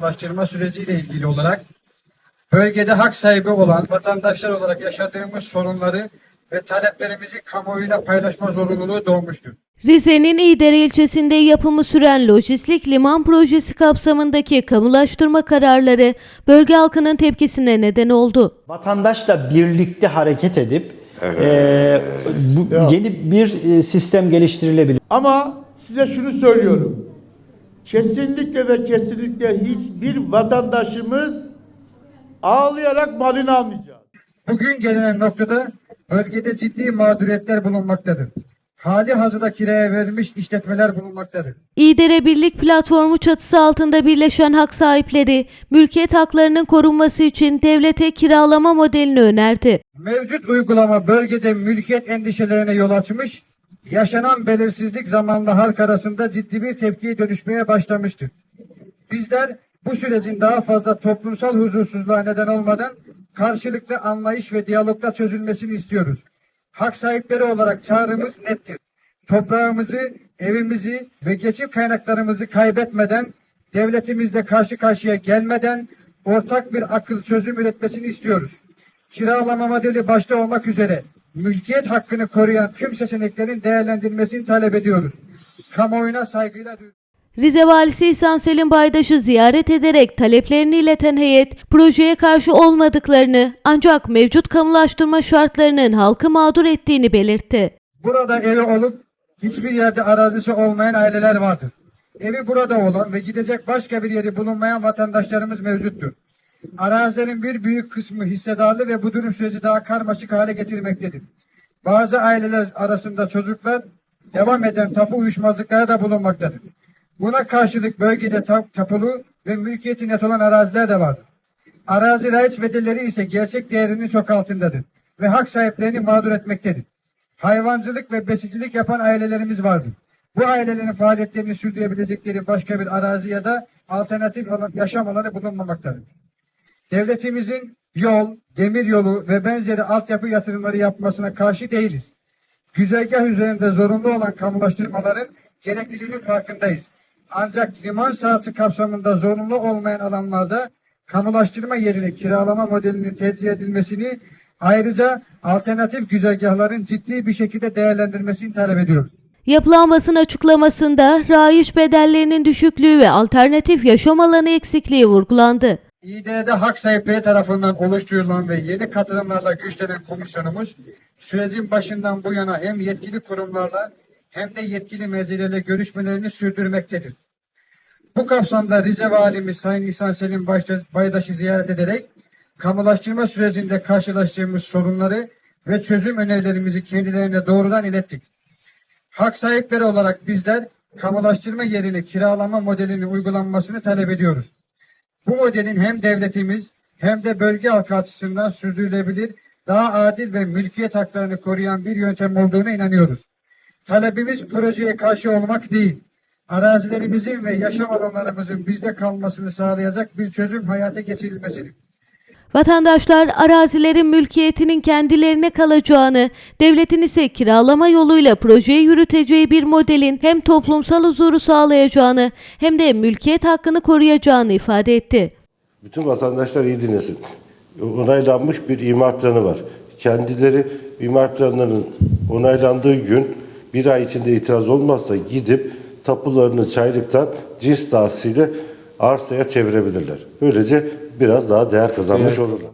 ulaştırma süreciyle ilgili olarak bölgede hak sahibi olan vatandaşlar olarak yaşadığımız sorunları ve taleplerimizi kamuoyuyla paylaşma zorunluluğu doğmuştur. Rize'nin İdere ilçesinde yapımı süren lojistik liman projesi kapsamındaki kamulaştırma kararları bölge halkının tepkisine neden oldu. Vatandaşla birlikte hareket edip e, bu, yeni bir e, sistem geliştirilebilir. Ama size şunu söylüyorum. Kesinlikle ve kesinlikle hiçbir vatandaşımız ağlayarak malını almayacak. Bugün gelinen noktada bölgede ciddi mağduriyetler bulunmaktadır. Hali hazırda kiraya verilmiş işletmeler bulunmaktadır. İdere Birlik Platformu çatısı altında birleşen hak sahipleri, mülkiyet haklarının korunması için devlete kiralama modelini önerdi. Mevcut uygulama bölgede mülkiyet endişelerine yol açmış, yaşanan belirsizlik zamanla halk arasında ciddi bir tepkiye dönüşmeye başlamıştır. Bizler bu sürecin daha fazla toplumsal huzursuzluğa neden olmadan karşılıklı anlayış ve diyalogla çözülmesini istiyoruz. Hak sahipleri olarak çağrımız nettir. Toprağımızı, evimizi ve geçim kaynaklarımızı kaybetmeden, devletimizle karşı karşıya gelmeden ortak bir akıl çözüm üretmesini istiyoruz. Kiralama modeli başta olmak üzere mülkiyet hakkını koruyan tüm seçeneklerin değerlendirilmesini talep ediyoruz. Kamuoyuna saygıyla. Rize Valisi İhsan Selim Baydaş'ı ziyaret ederek taleplerini ileten heyet, projeye karşı olmadıklarını ancak mevcut kamulaştırma şartlarının halkı mağdur ettiğini belirtti. Burada evi olup hiçbir yerde arazisi olmayan aileler vardır. Evi burada olan ve gidecek başka bir yeri bulunmayan vatandaşlarımız mevcuttur. Arazilerin bir büyük kısmı hissedarlı ve bu durum süreci daha karmaşık hale getirmektedir. Bazı aileler arasında çocuklar devam eden tapu uyuşmazlıklara da bulunmaktadır. Buna karşılık bölgede tap, tapulu ve mülkiyeti net olan araziler de vardır. Arazi raiç bedelleri ise gerçek değerinin çok altındadır ve hak sahiplerini mağdur etmektedir. Hayvancılık ve besicilik yapan ailelerimiz vardır. Bu ailelerin faaliyetlerini sürdürebilecekleri başka bir arazi ya da alternatif yaşam alanı bulunmamaktadır. Devletimizin yol, demir yolu ve benzeri altyapı yatırımları yapmasına karşı değiliz. Güzergah üzerinde zorunlu olan kamulaştırmaların gerekliliğinin farkındayız. Ancak liman sahası kapsamında zorunlu olmayan alanlarda kamulaştırma yerine kiralama modelinin tercih edilmesini ayrıca alternatif güzergahların ciddi bir şekilde değerlendirmesini talep ediyoruz. Yapılan basın açıklamasında rayiç bedellerinin düşüklüğü ve alternatif yaşam alanı eksikliği vurgulandı. İD'de hak sahipleri tarafından oluşturulan ve yeni katılımlarla güçlenen komisyonumuz sürecin başından bu yana hem yetkili kurumlarla hem de yetkili mercilerle görüşmelerini sürdürmektedir. Bu kapsamda Rize Valimiz Sayın İhsan Selim Baydaş'ı ziyaret ederek kamulaştırma sürecinde karşılaştığımız sorunları ve çözüm önerilerimizi kendilerine doğrudan ilettik. Hak sahipleri olarak bizler kamulaştırma yerine kiralama modelinin uygulanmasını talep ediyoruz. Bu modelin hem devletimiz hem de bölge halkı açısından sürdürülebilir, daha adil ve mülkiyet haklarını koruyan bir yöntem olduğuna inanıyoruz. Talebimiz projeye karşı olmak değil, arazilerimizin ve yaşam alanlarımızın bizde kalmasını sağlayacak bir çözüm hayata geçirilmesidir. Vatandaşlar arazilerin mülkiyetinin kendilerine kalacağını, devletin ise kiralama yoluyla projeyi yürüteceği bir modelin hem toplumsal huzuru sağlayacağını hem de mülkiyet hakkını koruyacağını ifade etti. Bütün vatandaşlar iyi dinlesin. Onaylanmış bir imar planı var. Kendileri imar planlarının onaylandığı gün bir ay içinde itiraz olmazsa gidip tapularını çaylıktan cins tahsisiyle arsaya çevirebilirler. Böylece biraz daha değer kazanmış olurlar.